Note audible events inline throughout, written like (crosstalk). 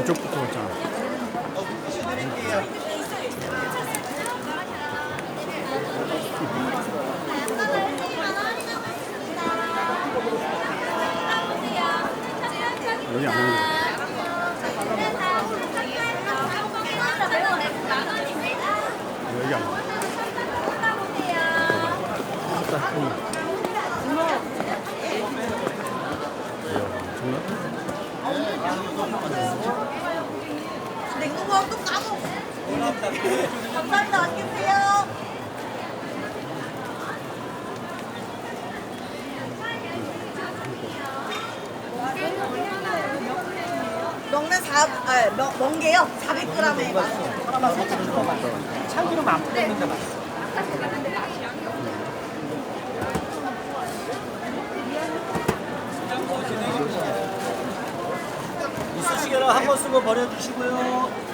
이쪽부터 갔잖아. 여기 안 오는 거 여기 안 오는 냉동고 또 까먹어. 감사합니다. 안녕히 계세요. 먹는 4, 아, 먹, 먹은 게요? 400g에 참기름 안 뿌렸는데 맛있어. 이쑤시개를 한 번 쓰고 버려주시고요.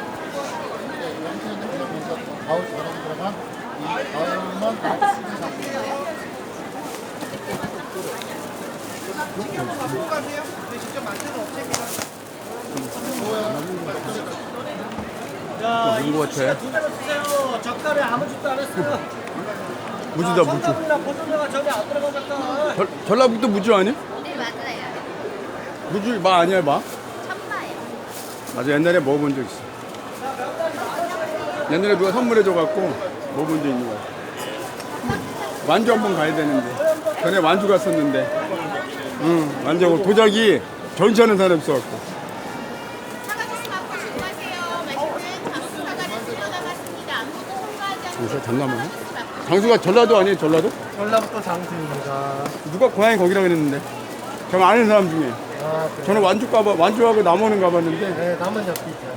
이 두. 젓갈에 아무 짓도 안 했어요. 무지다 무지. 젓갈이나 보존료가 전혀 안 들어가니까. 전 전라북도 무주 아니야? 네 맞아요. 무주 마 아니야 마? 천마예요. 맞아 옛날에 먹어본 적 있어. 옛날에 누가 선물해줘 갖고 먹어본 적 있는 거야. 완주 한번 가야 되는데 전에 완주 갔었는데, 응 완주 도자기 전시하는 사람. 맛있는 장수 맛보 장수가 전라도 아니에요 전라도? 전라북도 장수입니다. 누가 고향이 거기라 그랬는데 저 아는 사람 중에 아, 그래. 저는 완주 가봐 완주하고 남원은 가봤는데 네, 남은 있죠.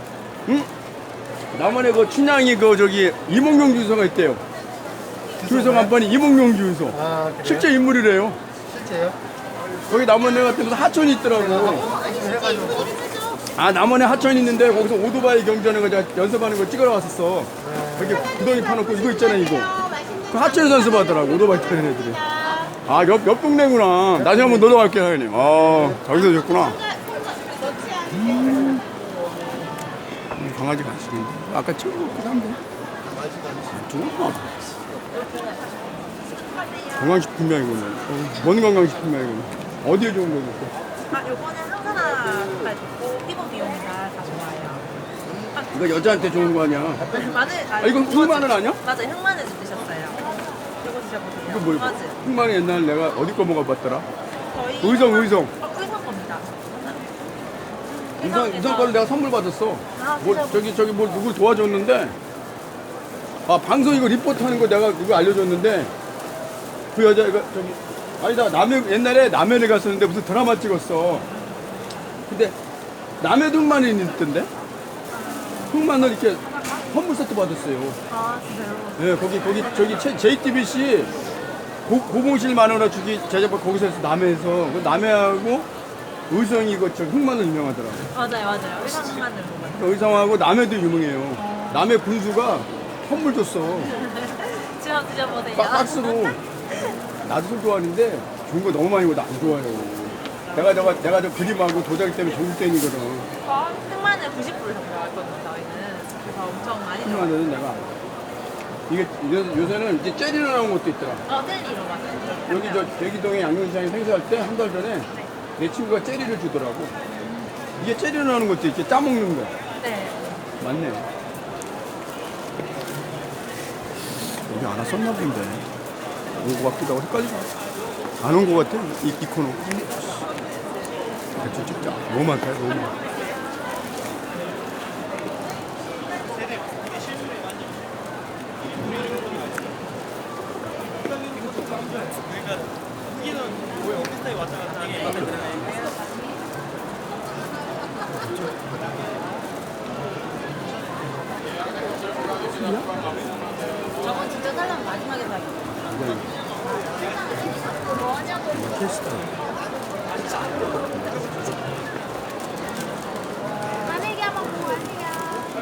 응? 남원에 그 춘향이 그 저기 이몽룡 주소가 있대요. 주소 간판이 이몽룡 주소. 아, 그래요? 실제 인물이래요. 실제요? 거기 남원에 갔더니 무슨 하천이 있더라고. 해가지고. 아 남원에 하천이 있는데 거기서 오토바이 경전에 그 연습하는 거 찍으러 왔었어. 거기 구덩이 파놓고 이거 있잖아 이거. 그 하천에서 연습하더라고 오토바이 타는 애들이. 아옆옆 동네구나. 나중에 한번 놀러 갈게요 형님. 아 저기서 오셨구나. 강아지 간식인데 아까 친구 먹기도 한데. 좋아. 건강식품이야 이거는. 어, 뭔 건강식품이야 이거는. 어디에 좋은 거지? 아, 요거는 항산화 잘 좋고 피부 미용이나 다 좋아요. 이거 여자한테 좋은 거 아니야? 마늘, 아, 아 이건 흑마늘 아니야? 맞아, 흑마늘 드셨어요. 이거 드셔보세요. 이거 뭐야? 맞아요. 흑마늘 옛날 내가 어디 거 먹어봤더라? 저희 의성 의성. 어, 의성 겁니다. 의성 의성 거를 내가 선물 받았어. 아, 뭐 진짜? 저기 저기 뭐 누굴 도와줬는데 아 방송 이거 리포트 하는 거 내가 누구 알려줬는데 그 여자가 저기 아니다 남해 옛날에 남해를 갔었는데 무슨 드라마 찍었어. 근데 남해도 흑마늘이 있던데 흑마늘 이렇게 선물 세트 받았어요. 아, 진짜요? 네, 거기 거기 저기 최- JTBC 고, 고봉실 만 원어 주기 제작부 거기서 해서 남해에서 그 남해하고 의성이 이거 저 흑마늘 유명하더라고. 맞아요, 맞아요. 의성 흑마늘 먹어요. 그 의성하고 남해도 유명해요. 남해 군수가 선물 줬어. (laughs) 지금 드셔보세요. 박- 박스로. 나도 술 좋아하는데 좋은 거 너무 많이 먹어도 안 좋아해요. 내가 내가 내가 저 그림하고 도자기 때문에 좋을 땐이거든. 어, 흑마늘 90불 정도 하거든요, 저희는. 그래서 엄청 많이. 흑마늘은 내가 이게 요- 요새는 이제 젤리로 나온 것도 있더라. 어, 젤리로 맞아요. 여기 저 대기동에 양념시장에 행사할 때 한 달 전에 내 친구가 젤리를 주더라고. 이게 젤리로 나오는 것도 이렇게 짜먹는 거. 네. 맞네. 여기 안 왔었나 본데. 온것 같기도 하고 헷갈리고. 안온것 같아. 이, 이 코너. 대충 찍자. 너무 많다, 너무 많아.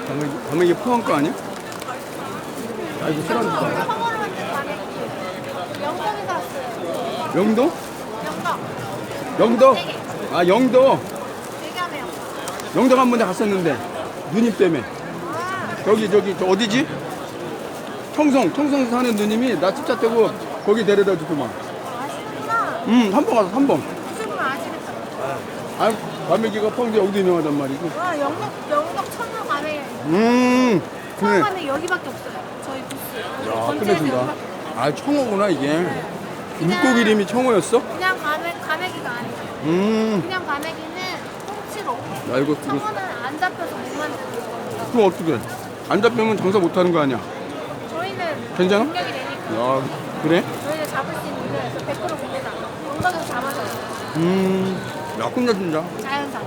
방금, 방금 이게 포항 거 아니야? 아 이거 술안주다 영동에서 왔어요. 영도? 영동. 영도? 아 영도 대겸해요. 영도 한 번에 갔었는데 누님 때문에 아, 저기 저기 저 어디지? 청송 청송에서 사는 누님이 나 집차 떼고 거기 데려다 주고만. 맛있구나. 음한 번 가서 한번 과메기가 펑도 여기도 유명하단 말이지. 와, 영동, 영동 천로 가네. 음, 그래. 천로가는 여기밖에 없어요. 저희 부스. 야, 끝내준다. 여기밖에 아, 청어구나, 이게. 물고기 이름이 청어였어? 그냥 가메, 가메기가 아니에요. 음, 그냥 가메기는 통치로. 나 이거, 이거, 청어는 안 잡혀서 못 만드는 거니까. 그럼 어떻게 안 잡히면 장사 못 하는 거 아니야? 저희는 괜찮아? 되니까. 야, 그래? 저희는 잡을 수 있는데 100% 봅니다. 영덕에서 잡아서요. 음, 야, 끝내준다. 자연산.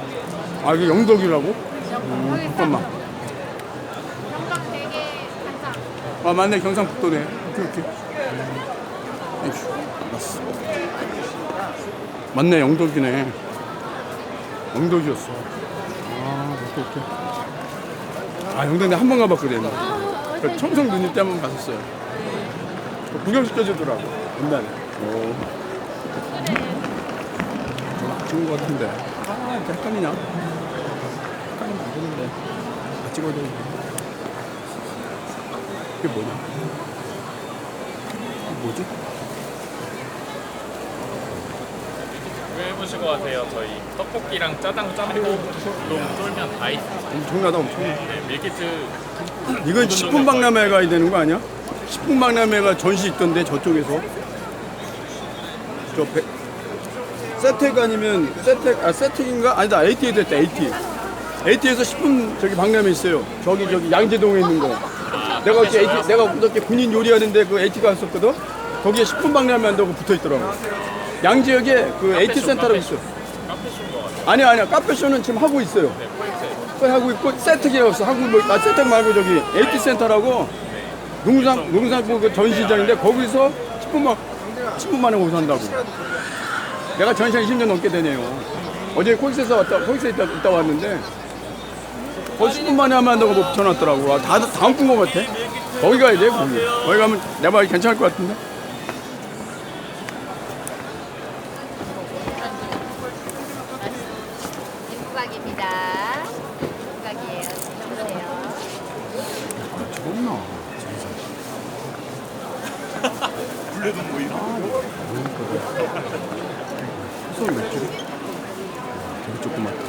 아, 이게 영덕이라고? 영덕. 여기 잠깐만. 영덕 되게 간장. 아, 맞네, 경상북도네. 오케이, 오케이. 에휴, 알았어. 맞네, 영덕이네. 영덕이었어. 아, 오케이, 오케이. 아, 영덕 내가 한 번 가봤거든. 그 청성 누님 때 한 번 갔었어요. 그 구경시켜주더라고, 옛날에. 오. 좀 찍은 것 같은데. 아, 이렇게 헷갈리냐? 헷갈리면 안 되는데. 다 찍어야 되는데. 이게 뭐냐? 이게 뭐지? 왜 해보시고 하세요? 저희 떡볶이랑 짜장 짬뽕 쫄면 다 있어요. 엄청나다, 엄청나. 네, 밀키트 이건 10분 박람회 가야 되는 거 아니야? 10분 박람회가 전시 있던데 저쪽에서 저 배, 세택 아니면 세택 아 세택인가? 아니다 AT에 됐다 AT AT에서 10분 저기 박람회 있어요. 저기 저기 양재동에 있는 거. 내가 어제 AT 내가 어저께 군인 요리하는데 그 AT 갔었거든? 거기에 10분 박람회 한다고 붙어 있더라고. 양지역에 그 AT 센터라고 있어 같아요. 아니야 아니야. 카페쇼는 지금 하고 있어요. 네. 그거 하고 있고 세특이라고 있어. 한국 뭐, 아, 세특 말고 저기 AT 센터라고 농산 농산부 그 전시장인데 거기서 10분만 10분 만에 한다고. 내가 전시장 20년 넘게 되네요. 어제 콜셋에서 왔다 콜셋에 있다, 있다 왔는데 거기 10분 만에 하면 한다고 뭐 붙여놨더라고. 아, 다 다음 꾼거 같아. 거기 가야 돼 거기. 거기 가면 내 말이 괜찮을 것 같은데. 김국각입니다. 김국각이에요. 드셔보세요. 좋나? 블레동 모임. 소리 맥주. 되게 조그맣다.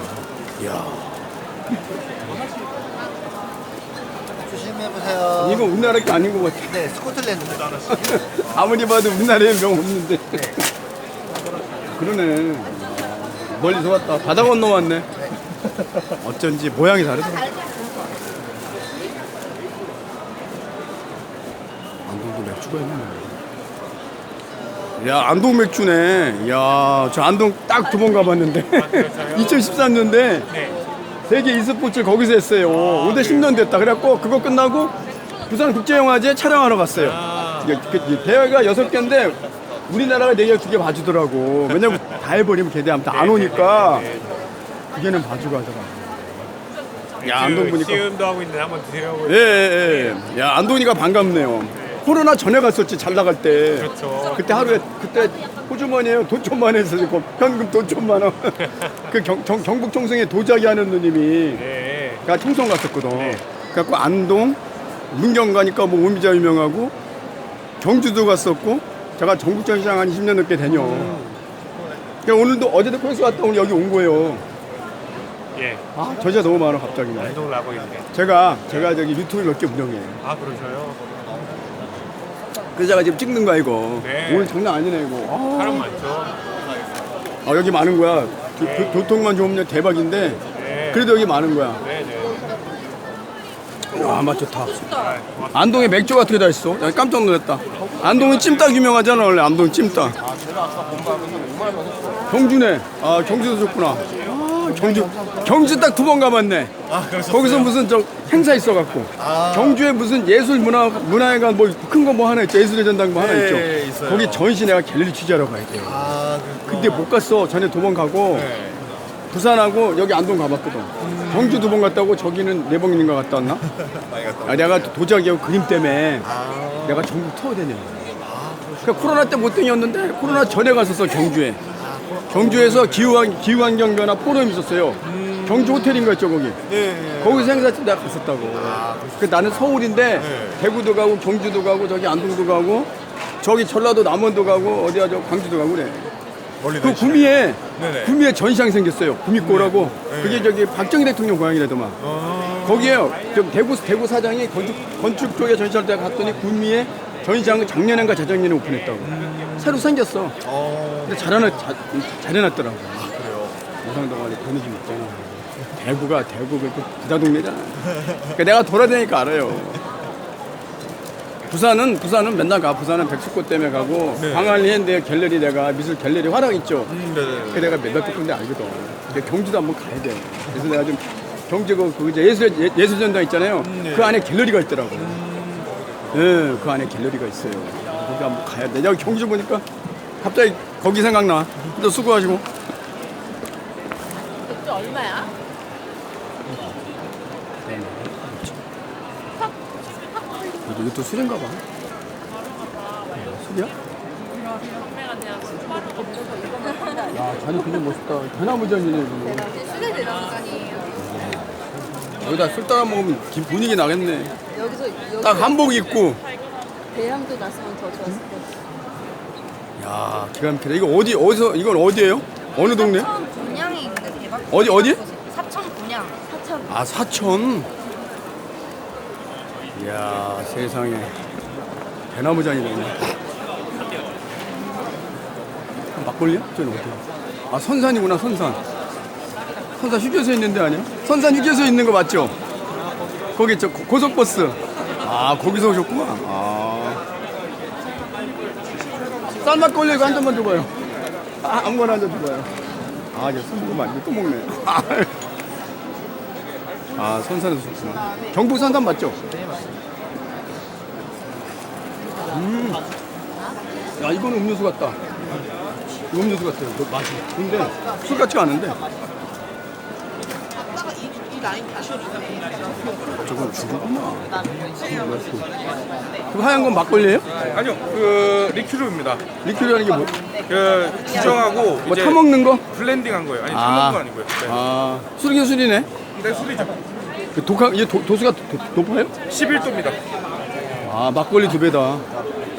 이야. 조심해보세요. 이거 우리나라 게 아닌 것 같아. 네, 스코틀랜드. 아무리 봐도 우리나라에 명 없는데. 그러네. 멀리서 왔다. 바다 건너 왔네. 어쩐지 모양이 다르다. 안동도 맥주가 있네. 야, 안동 맥주네. 야, 저 안동 딱 두 번 가봤는데. 2013년대 (laughs) 세계 e스포츠 거기서 했어요. 올해 10년 됐다. 그래갖고 그거 끝나고 부산 국제영화제 촬영하러 갔어요. 그- 이 대회가 여섯 개인데 우리나라가 네 개, 두 개 봐주더라고. 왜냐면 다 해버리면 걔네하면 다안 오니까 그게는 봐주고 하더라고. 야, 안동 보니까. 시음도 하고 있는데 한번 드시라고. 예, 예, 예. 야, 안동이가 반갑네요. 코로나 전에 갔었지, 잘 나갈 때. 그렇죠. 그때 하루에, 그때 호주머니에 돈 천만 원 했었고, 현금 돈 천만 원. 그 경, 경, 경 북 청송에 도자기 하는 누님이, 네. 가 청송 갔었거든. 그래갖고 안동, 문경 가니까 뭐 오미자 유명하고, 경주도 갔었고, 제가 전국전시장 한 20년 넘게 다녀. 그러니까 오늘도 어제도 코엑스 갔다 오늘 여기 온 거예요. 예. 아, 저자 너무 많아, 갑자기. 안동 라고 있는데. 제가, 제가 저기 유튜브 몇 개 운영해요. 아 그러셔요? 그래서 제가 지금 찍는 거야 이거 네. 오늘 장난 아니네 이거 아, 사람 많죠. 아, 여기 많은 거야 교, 교통만 좋으면 대박인데 네. 그래도 여기 많은 거야. 와 맛 좋다. 안동에 맥주가 어떻게 다 있어. 나 깜짝 놀랐다. 안동은 찜닭 유명하잖아 원래. 안동 찜닭. 경주네. 아 경주도 좋구나. 아, 경주. 경주 딱 두 번 가봤네. 거기서 무슨 저 행사 있어갖고. 경주에 무슨 예술 문화 문화회관 뭐 큰 거 뭐 하나 있죠? 예술의 전당 뭐 하나 네, 있죠? 있어요. 거기 전시 내가 갤러리 취재하러 가야 돼요. 아, 그, 근데 못 갔어. 전에 두번 가고 부산하고 여기 안동 가봤거든. 경주 두 번 갔다 오고 저기는 네 번인가 갔다 왔나? 아, 내가 도자기하고 그림 때문에 내가 전국 투어 다녀. 그러니까 코로나 때 못 다녔는데 코로나 전에 갔었어 경주에. 경주에서 기후환, 기후환경 변화 포럼이 있었어요. 경주 호텔인가 있죠 거기. 거기서 행사 때 내가 갔었다고. 그 나는 서울인데 대구도 가고 경주도 가고 저기 안동도 가고 저기 전라도 남원도 가고 어디야 저 광주도 가고 그래. 그 구미에 구미에 전시장 생겼어요. 구미꼬라고. 그게 저기 박정희 대통령 고향이라더만. 거기에요. 저 대구 대구 사장이 건축 건축 쪽에 전시할 때 갔더니 구미에 전시장을 작년인가 재작년에 오픈했다고. 새로 생겼어. 근데 잘해놨 잘, 잘해놨더라고. 그래요. 오상동 안에 그런 집 있잖아. 대구가 대구가 그 부자 동네잖아. 그러니까 내가 돌아다니까 알아요. 부산은 부산은 맨날 가. 부산은 백숙꽃 때문에 가고 광안리에 내 갤러리 내가 미술 갤러리 화랑 있죠. 그 내가 몇몇 군데 알거든. 근데 경주도 한번 가야 돼. 그래서 내가 좀 경주 그, 그 이제 예술 예- 예술전당 있잖아요. 그 안에 갤러리가 있더라고. 예, 그 안에 갤러리가 있어요. 거기 한번 가야 돼. 내가 경주 보니까 갑자기 거기 생각나. 또 수고하시고. 맥주 얼마야? 이것도 술인가 봐. 술이야? 야, 잔이 굉장히 멋있다. 대나무전이네, 이거. 수제 대나무전이에요. 여기다 술 따라 먹으면 기- 분위기 나겠네. 여기서 여기 딱 한복 입고. 배양도 났으면 더 좋았을 것 같아. 야, 기가 막히다. 이거 어디, 어디서, 이건 어디예요? 어느 동네? 사천 분양이 있는데 대박. 어디, 어디? 사천 분양. 사천 아, 사천. 이야, 세상에. 대나무전이네. 막걸리야? 저는 어디야? 아, 선산이구나, 선산. 선산 휴게소 있는데 아니야? 선산 휴게소 있는 거 맞죠? 거기 저 고- 고속버스. 아, 거기서 오셨구나. 아. 쌀 막걸리 이거 한 잔만 줘봐요. 아, 아무거나 한 잔 줘봐요. 아, 이제 술 먹으면 안 돼. 또 먹네. (laughs) 아, 선산에서 좋구나. 경북 선산 맞죠? 음. 야, 이거는 음료수 같다. 이거 음료수 같아요. 그 맛이. 근데 술 같지가 않은데. 저건 죽었구나. 그 하얀 건 막걸리예요? 아니요, 그 리큐르입니다. 리큐르라는 게 뭐? 그 주정하고 뭐 이제 타먹는 거? 블렌딩한 거예요. 아니 아. 타먹는 거 아니고요. 네. 아, 술이긴 술이네. 근데 술이죠. 그 독한, 이게 도, 도수가 도, 높아요? 11도입니다. 아, 막걸리 두 배다.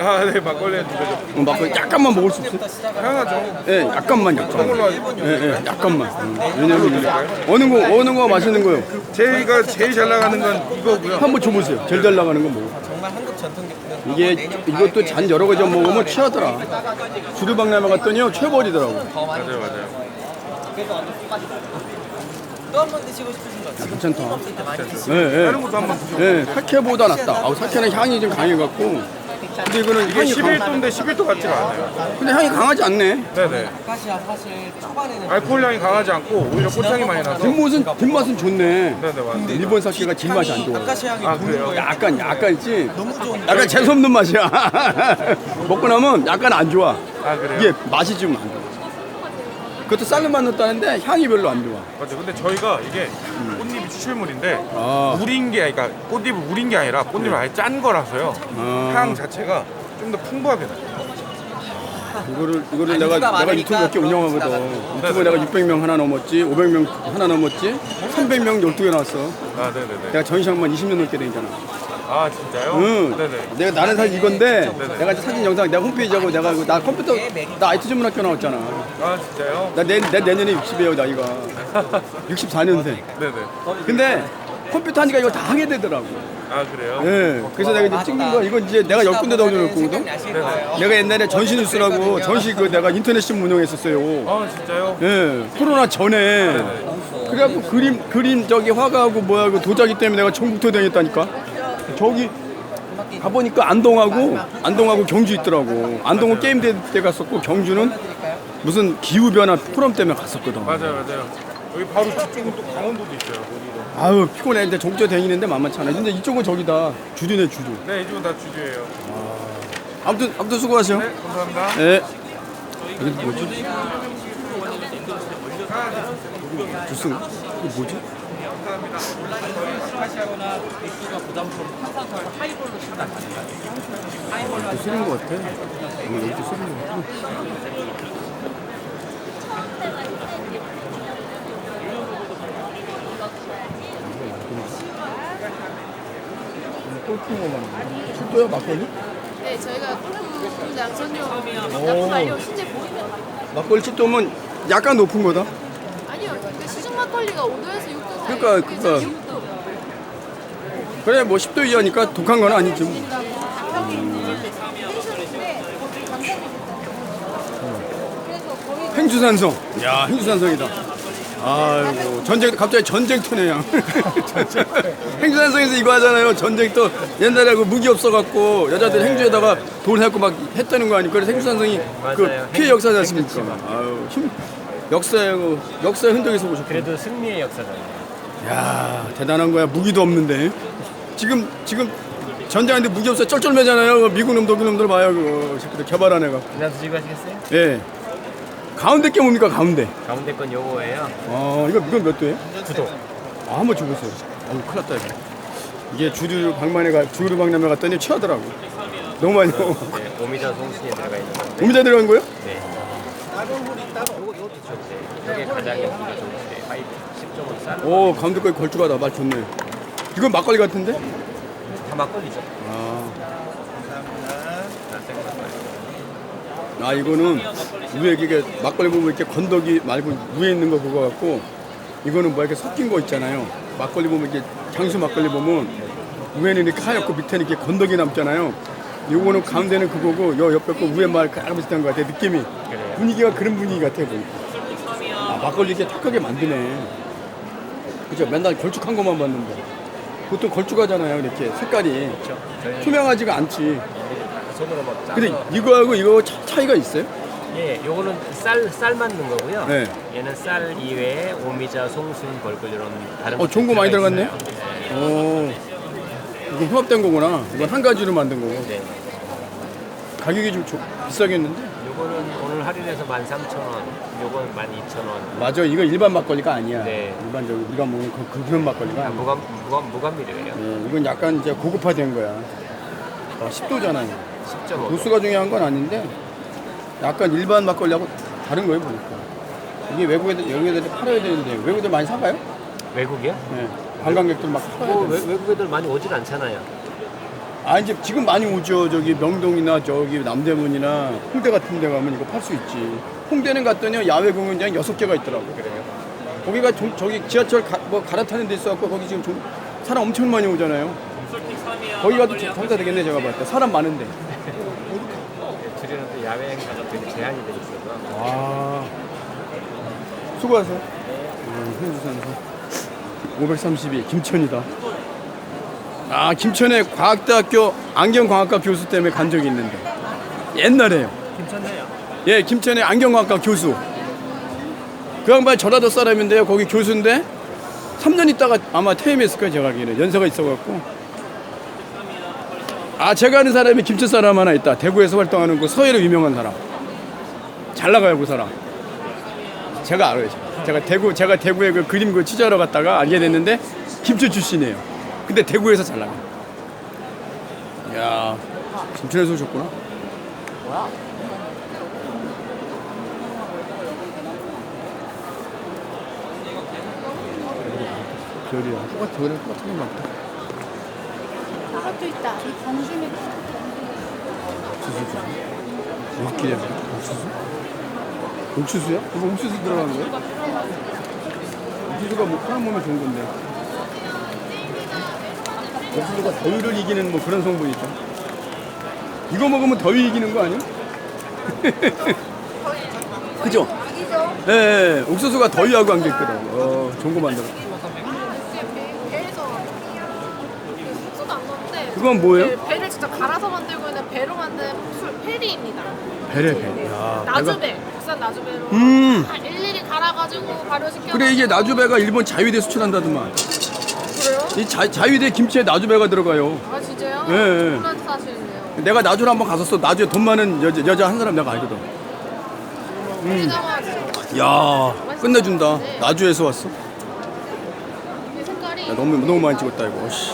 아, 네, 막걸리 두 개죠. 어, 막걸리 약간만 먹을 수 없어요? 향하죠. 예, 약간만, 약간. 하죠. 예, 예, 약간만. 음, 왜냐면 이게 어느 거, 어느 거 맛있는 거요? 제가 제일 잘 나가는 건 이거고요. 한번 줘보세요. 제일 잘 나가는 건 뭐? 이게 이것도 잔 여러 가지 먹으면 취하더라. 주류박람회 갔더니요 최벌이더라고. 맞아요, 맞아요. 야, 괜찮다. 예, 예. 다른 것도 한번 드셔. 예, 사케보다 낫다. 아우 사케는 향이 좀 강해갖고. 근데 이거는 이게 향이 강. 11도인데 11도 같지가 않아요. 근데 향이 강하지 않네. 네네. 알코올 향이 강하지 않고 오히려 꽃향이 많이 나서. 뒷맛은 뒷맛은 좋네. 네네, 맞아요. 일본 사케가 뒷맛이 안 좋아. 아, 그래요? 약간 약간 있지. 약간 재수 없는 맛이야. (laughs) 먹고 나면 약간 안 좋아. 아, 그래요? 이게 맛이 좀 안 좋아. 그것도 쌀로만 넣었다는데 향이 별로 안 좋아. 맞아요. 근데 저희가 이게 꽃잎이 추출물인데 아. 우린 게 그러니까 꽃잎을 우린 게 아니라 꽃잎을 아예 짠 거라서요. 아. 향 자체가 좀 더 풍부하게 나요. 이거를 이거를 내가 내가 유튜브 몇개 운영하거든. 유튜브 내가 600명 하나 넘었지, 500명 하나 넘었지, 300명 12개 나왔어. 아, 네네네. 내가 전시장만 20년 넘게 다니잖아. 아, 진짜요? 응. 네네. 내가 나는 사실 이건데 네네. 내가 사진 영상 내가 홈페이지하고 내가 그나 컴퓨터 나 IT 전문학교 나왔잖아. 아, 진짜요? 나 내, 내 내년에 60이에요 나이가. 64년생. 네네. 근데 컴퓨터 하니까 이거 다 하게 되더라고. 아, 그래요? 예. 그래서 내가 이제 찍는 거 이건 이제 내가 열 군데 다 올려놓거든. 내가 옛날에 전시뉴스라고 전시 그 내가 인터넷 신문 운영했었어요. 아, 진짜요? 예, 코로나 전에. 그래갖고 그림, 그림 저기 화가하고 뭐야, 그 도자기 때문에 내가 전국토 다녔다니까. 저기 가보니까 안동하고, 안동하고 경주 있더라고. 안동은 게임 대때 갔었고, 경주는 무슨 기후 변화 포럼 때문에 갔었거든. 맞아요, 맞아요. 여기 바로 뒤쪽은 또 강원도도 있어요. 거기도. 아유, 피곤해. 근데 전국토 다니는데 만만치 않아. 근데 이쪽은 저기다. 주류네, 주류. 네, 이쪽은 다 주주예요. 아무튼, 아무튼 수고하세요. 네, 감사합니다. 네. 이게 뭐지? 주스 이거 뭐지? 이거 쓰는 거 같아. 이거 이렇게 쓰는 거 같아. 골프만 출도야 막걸리? 네, 저희가 분장 전용 오. 납품 완료 실제 보이면 막걸리 출도면 약간 높은 거다. 아니요, 그 시중 막걸리가 5도에서 6도 사이. 그러니까, 그러니까. 6도. 그래 뭐 10도 이하니까 독한 건 아니지. 뭐. 행주산성. 야, 행주산성이다. 아이고, 전쟁, 갑자기 전쟁터네요. (laughs) 행주산성에서 이거 하잖아요. 전쟁터. 옛날에 그 무기 없어갖고 여자들 행주에다가 돌 해갖고 막 했다는 거 아니에요. 그래서 행주산성이 그 피해 역사지 않습니까? 아유, 힘, 역사에, 그 역사의 흔적에서 보셨고. 그래도 승리의 역사잖아요. 야 대단한 거야 무기도 없는데 지금 지금 전쟁하는데 무기 없어 쩔쩔매잖아요 그 미국 놈 독일 놈들 봐요 그거 새끼들 개발한 애가 그냥 드시고 하시겠어요? 예 가운데 게 뭡니까 가운데 가운데 건 요거예요. 어 이거 이건 몇 도예요? 구도. 아 한번 줘보세요 어우 큰일 났다 이거 이게 주류 박람회 가 주류 박람회 갔더니 취하더라고 너무 많이 먹어 네, 오미자 송신에 들어가 있는 건데. 오미자 들어간 거예요? 네. 이게 가장 인기가 좋은데. 파이브 10점으로 싸. 오 가운데 거에 걸쭉하다 맛 좋네 이건 막걸리 같은데? 다 막걸리죠. 아. 아 이거는 위에 이게 막걸리 보면 이렇게 건더기 말고 위에 있는 거 그거 같고 이거는 뭐 이렇게 섞인 거 있잖아요. 막걸리 보면 이렇게 장수 막걸리 보면 위에는 이렇게 하얗고 밑에는 이렇게 건더기 남잖아요. 요거는 가운데는 그거고 요 옆에 거 위에 말 그랑 비슷한 것 같아 느낌이. 분위기가 그런 분위기 같아 보니까. 아 막걸리 이렇게 탁하게 만드네. 그죠? 맨날 걸쭉한 것만 봤는데 보통 걸쭉하잖아요 이렇게 색깔이 그렇죠. 투명하지가 않지. 손으로 막 짜서. 근데 이거하고 이거 차- 차이가 있어요? 예, 요거는 쌀, 쌀 만든 거고요. 네. 얘는 쌀 이외에 오미자, 송순, 벌꿀 이런 다른 어, 거 많이 들어갔네요? 있어요. 오, 이거 협업된 거구나. 이건 한 가지로 만든 거고. 네. 가격이 좀 조- 비싸겠는데? 요거는 오늘 할인해서 13,000원, 요건 12,000원. 맞아, 이거 일반 막걸리가 아니야. 네. 일반적으로 우리가 먹는 그, 그, 그런 막걸리가 아니야. 무감, 무감, 무감미료예요. 예, 이건 약간 이제 고급화된 거야. 어, 10도잖아 요. 10.5도. 도수가 중요한 건 아닌데, 약간 일반 막걸리하고 다른 거예요, 보니까. 이게 외국 애들, 여기 애들이 팔아야 되는데, 외국 애들 많이 사가요? 외국이요? 네. 관광객들 막 사가야 뭐 돼. 외, 외국 애들 많이 오질 않잖아요. 아 이제 지금 많이 오죠. 저기 명동이나 저기 남대문이나 홍대 같은 데 가면 이거 팔 수 있지. 홍대는 갔더니 야외 공연장 여섯 개가 있더라고. 그래요? 거기가 좀- 저기 지하철 가, 뭐 갈아타는 데 있어갖고 거기 지금 좀 사람 엄청 많이 오잖아요. 거기 가도 장사 되겠네 제가 봤을 때. 사람 많은데. 둘이는 또 야외 행사가 되게 제한이 돼 있어서. 아 수고하세요. 음, 현주산서. 532 김천이다 아 김천에 과학대학교 안경광학과 교수 때문에 간 적이 있는데 옛날에요 괜찮네요. 예, 김천의 안경광학과 교수. 그 양반이 전라도 사람인데요. 거기 교수인데 3년 있다가 아마 퇴임했을 거예요. 제가 알기에는. 연세가 있어갖고. 아, 제가 아는 사람이 김천 사람 하나 있다. 대구에서 활동하는 그 서해로 유명한 사람. 잘 나가요, 그 사람. 제가 알아요. 제가. 제가 대구, 제가 대구에 그 그림 그 취재하러 갔다가 알게 됐는데 김천 출신이에요. 근데 대구에서 잘 나가요. 이야, 김천에서 오셨구나. 별이야. 똑같아. 그래 똑같은 것 같다. 그것도 있다. 이 단순히 옥수수죠. 옥기래. 옥수수? 옥수수야? 이거 옥수수 들어가는 거야? 옥수수가 뭐 사람 몸에 좋은 건데. 옥수수가 더위를 이기는 뭐 그런 성분이 있죠. 이거 먹으면 더위 이기는 거 아니야? 그죠? 예, 예, 옥수수가 더위하고 안 겠더라고. 어, 좋은 거 만들어. 그건 뭐예요? 배를 직접 갈아서 만들고 있는 배로 만든 술 페리입니다. 배래, 배. 야, 나주배, 국산 나주배로 음. 다 일일이 갈아가지고 발효시켜. 그래 이게 나주배가 일본 자위대 수출한다더만? 이 자, 자위대 김치에 나주배가 들어가요 아 진짜요? 예, 예. 사실이네요. 내가 나주를 한번 갔었어 나주에 돈 많은 여자, 여자 한 사람 내가 알거든 그나마 진짜 야 끝내준다. 나주에서 왔어. 색깔이 야, 너무 너무 많이 찍었다 이거. 씨.